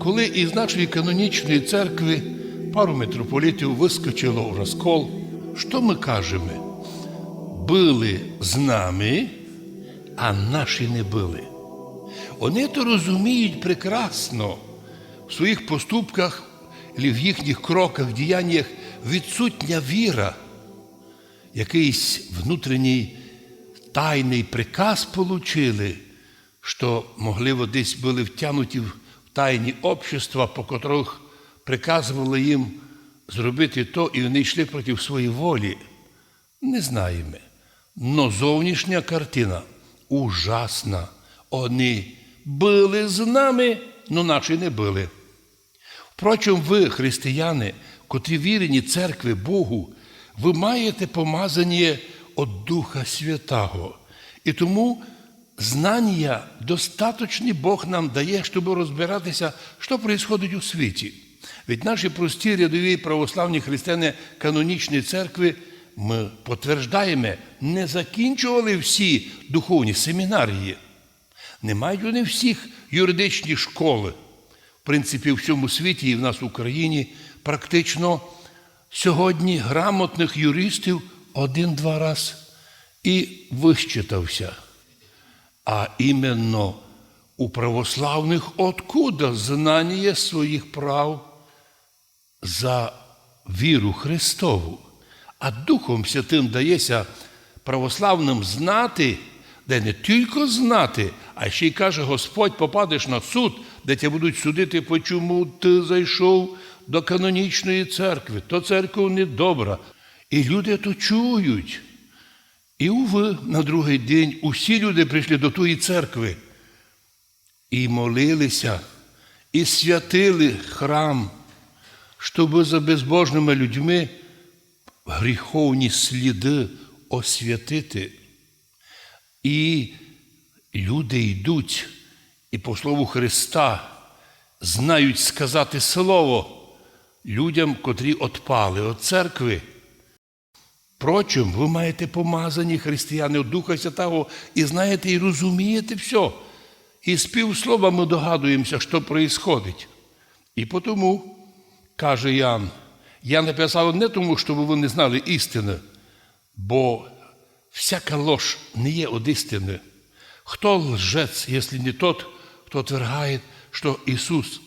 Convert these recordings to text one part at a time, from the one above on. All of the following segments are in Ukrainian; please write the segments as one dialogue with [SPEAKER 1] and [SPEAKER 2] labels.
[SPEAKER 1] коли із нашої канонічної церкви пару митрополітів вискочило в розкол, що ми кажемо? Були з нами, а наші не були. Вони то розуміють прекрасно в своїх поступках, в їхніх кроках, діяннях відсутня віра, якийсь внутрішній тайний приказ получили, що, можливо, десь були втягнуті в тайні общества, по котрих приказували їм зробити то, і вони йшли проти своєї волі. Не знаємо. Но зовнішня картина ужасна. Вони були з нами, но наші не були. Впрочем, ви, християни, котрі вірені церкви Богу, ви маєте помазання від Духа Святого. І тому знання достаточні Бог нам дає, щоб розбиратися, що відбувається у світі. Від наші прості рядові православні християни канонічної церкви ми потверждаємо, не закінчували всі духовні семінарії. Не мають вони всіх юридичні школи. В принципі, в всьому світі і в нас в Україні практично сьогодні грамотних юристів один-два раз і вищитався. А іменно у православних откуда знання своїх прав за віру Христову. А Духом Святим дається православним знати, де не тільки знати, а ще й каже Господь, попадеш на суд, де тебе будуть судити, по чому ти зайшов до канонічної церкви. То церква недобра. І люди то чують. І уви, на другий день усі люди прийшли до тої церкви і молилися, і святили храм, щоб за безбожними людьми гріховні сліди освятити. І люди йдуть і по слову Христа знають сказати слово людям, котрі отпали від церкви. Впрочем, ви маєте помазані християни Духа Святого і знаєте, і розумієте все. І з півслова ми догадуємося, що відбувається. І тому, каже Ян, я написав не тому, щоб ви не знали істини, бо всяка ложь не є від істини. Хто лжець, якщо не тот, хто отвергає, що Ісус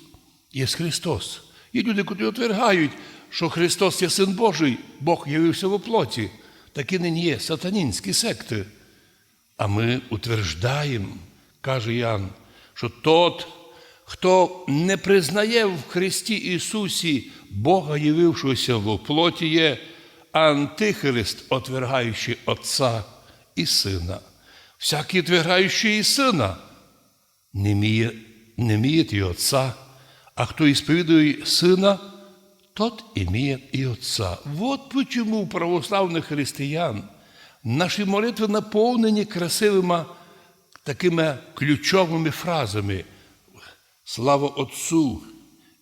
[SPEAKER 1] є Христос? Є люди, які отвергають, що Христос є Син Божий, Бог явився в плоті. Такі не є сатанінські секти. А ми утверждаємо, каже Ян, що тот, хто не признає в Христі Ісусі Бога, явившогося в плоті, є антихрист, отвергаючий Отця і Сина. Всякий отвергаючий і Сина, не міє, не міє і Отця, а хто ісповідує Сина, тот имеет и Отца. Вот почему у православних християн наші молитви наповнені красивими такими ключовими фразами. Слава Отцу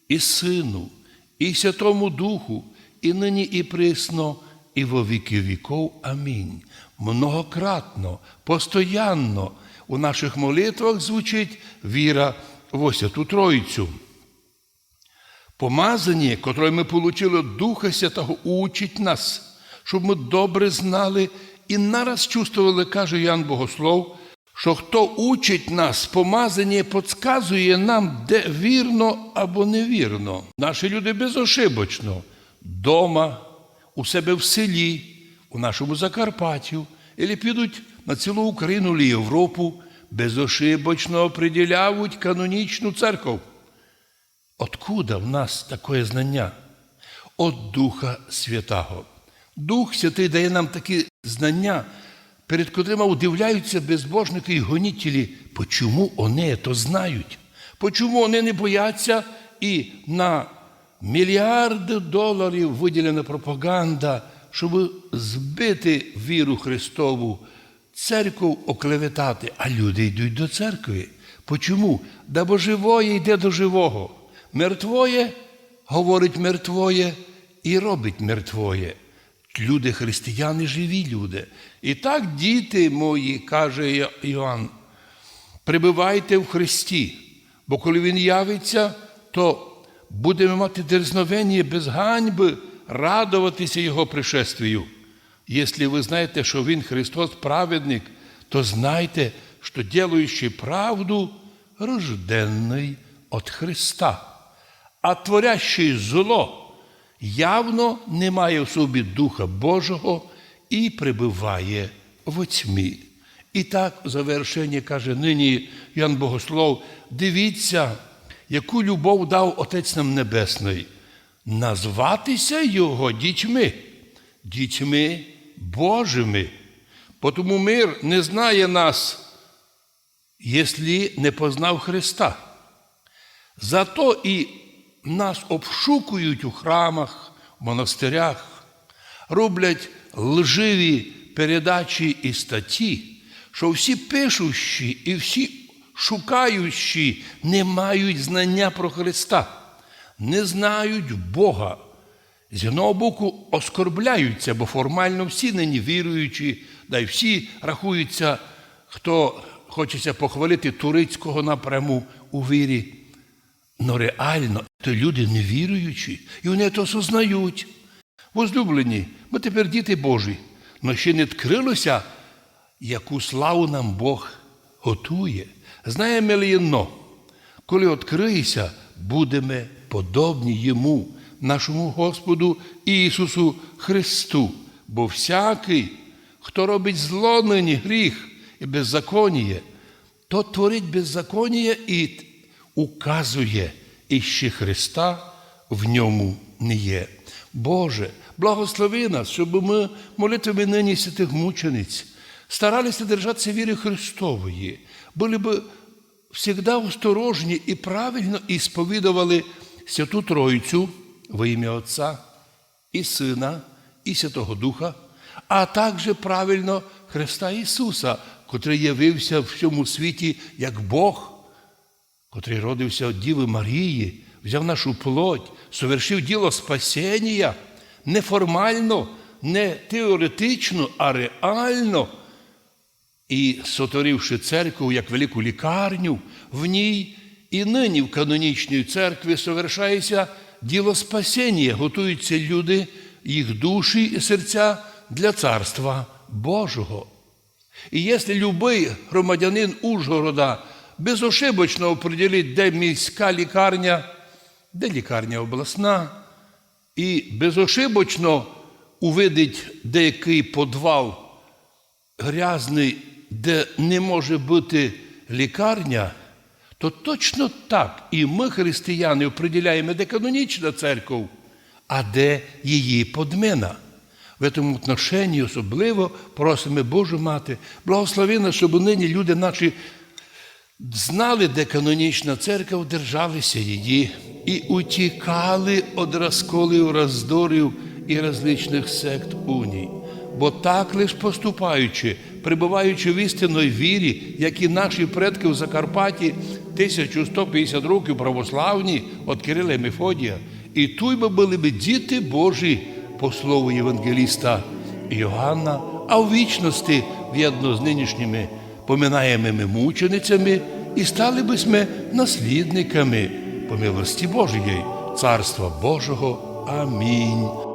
[SPEAKER 1] і Сину, і Святому Духу, і нині, і присно, і во віки віков. Амінь. Многократно, постоянно у наших молитвах звучить віра в Святу Троїцю. Помазання, котре ми від Духа Святого, учить нас, щоб ми добре знали і нараз чувствували, каже Ян Богослов, що хто учить нас, помазання підказує нам, де вірно або невірно. Наші люди безошибочно, дома, у себе в селі, у нашому Закарпаттю, або підуть на цілу Україну чи Європу, безошибочно определяють канонічну церкву. Откуда в нас таке знання? От Духа Святого. Дух Святий дає нам такі знання, перед котрими удивляються безбожники і гонітелі. Почому вони то знають? Почому вони не бояться і на мільярди доларів виділена пропаганда, щоб збити віру Христову, церкву оклеветати, а люди йдуть до церкви. Почому? Да бо живоє йде до живого. Мертвоє говорить мертвоє і робить мертвоє. Люди християни живі люди. І так, діти мої, каже Іоанн, прибивайте в Христі, бо коли Він явиться, то будемо мати дерзновення без ганьби радуватися Його пришествію. Якщо ви знаєте, що Він Христос праведник, то знайте, що делаючи правду, рожденний от Христа, а творящий зло явно не має в собі Духа Божого і пребиває в тьмі. І так, в завершення каже нині Ян Богослов, дивіться, яку любов дав Отець нам Небесний, назватися Його дітьми, дітьми Божими. Тому мир не знає нас, якщо не познав Христа. Зато і нас обшукують у храмах, монастирях, роблять лживі передачі і статті, що всі пишущі і всі шукаючі не мають знання про Христа, не знають Бога. З одного боку оскорбляються, бо формально всі нині віруючі, да й всі рахуються, хто хочеться похвалити турицького напряму у вірі. Но реально то люди невіруючі, і вони це осознають. Возлюблені, ми тепер діти Божі, але ще не відкрилося, яку славу нам Бог готує. Знаємо ли коли відкриється, будемо подобні Йому, нашому Господу Ісусу Христу. Бо всякий, хто робить зло нині гріх і беззаконіє, то творить беззаконія і указує, і ще Христа в ньому не є. Боже, благослови нас, щоб ми молитвами нині святих мучениць старалися держатися віри Христової, були б завжди осторожні і правильно і сповідували Святу Тройцю во ім'я Отця і Сина, і Святого Духа, а також правильно Христа Ісуса, котрий явився в всьому світі як Бог, котрий родився від Діви Марії, взяв нашу плоть, совершив діло спасіння не формально, не теоретично, а реально. І сотворивши церкву як велику лікарню, в ній і нині в канонічній церкві совершається діло спасіння, готуються люди, їх душі і серця для Царства Божого. І якщо любий громадянин Ужгорода безошибочно определить, де міська лікарня, де лікарня обласна, і безошибочно увидить деякий подвал грязний, де не може бути лікарня, то точно так і ми, християни, определяємо, де канонічна церква, а де її подмина. В цьому отношенні особливо просимо Божу Мати, благослови нас, щоб нині люди наші знали, де канонічна церква, держалися її і утікали від розколів, роздорів і различних сект уній. Бо так лиш поступаючи, прибуваючи в істинної вірі, як і наші предки в Закарпатті 1150 років православні від Кирила і Мефодія, і туй би були б діти Божі, по слову Євангеліста Йоганна, а в вічності в'єдно з нинішніми поминаємими мученицями і стали би ми наслідниками по милості Божої, Царства Божого. Амінь.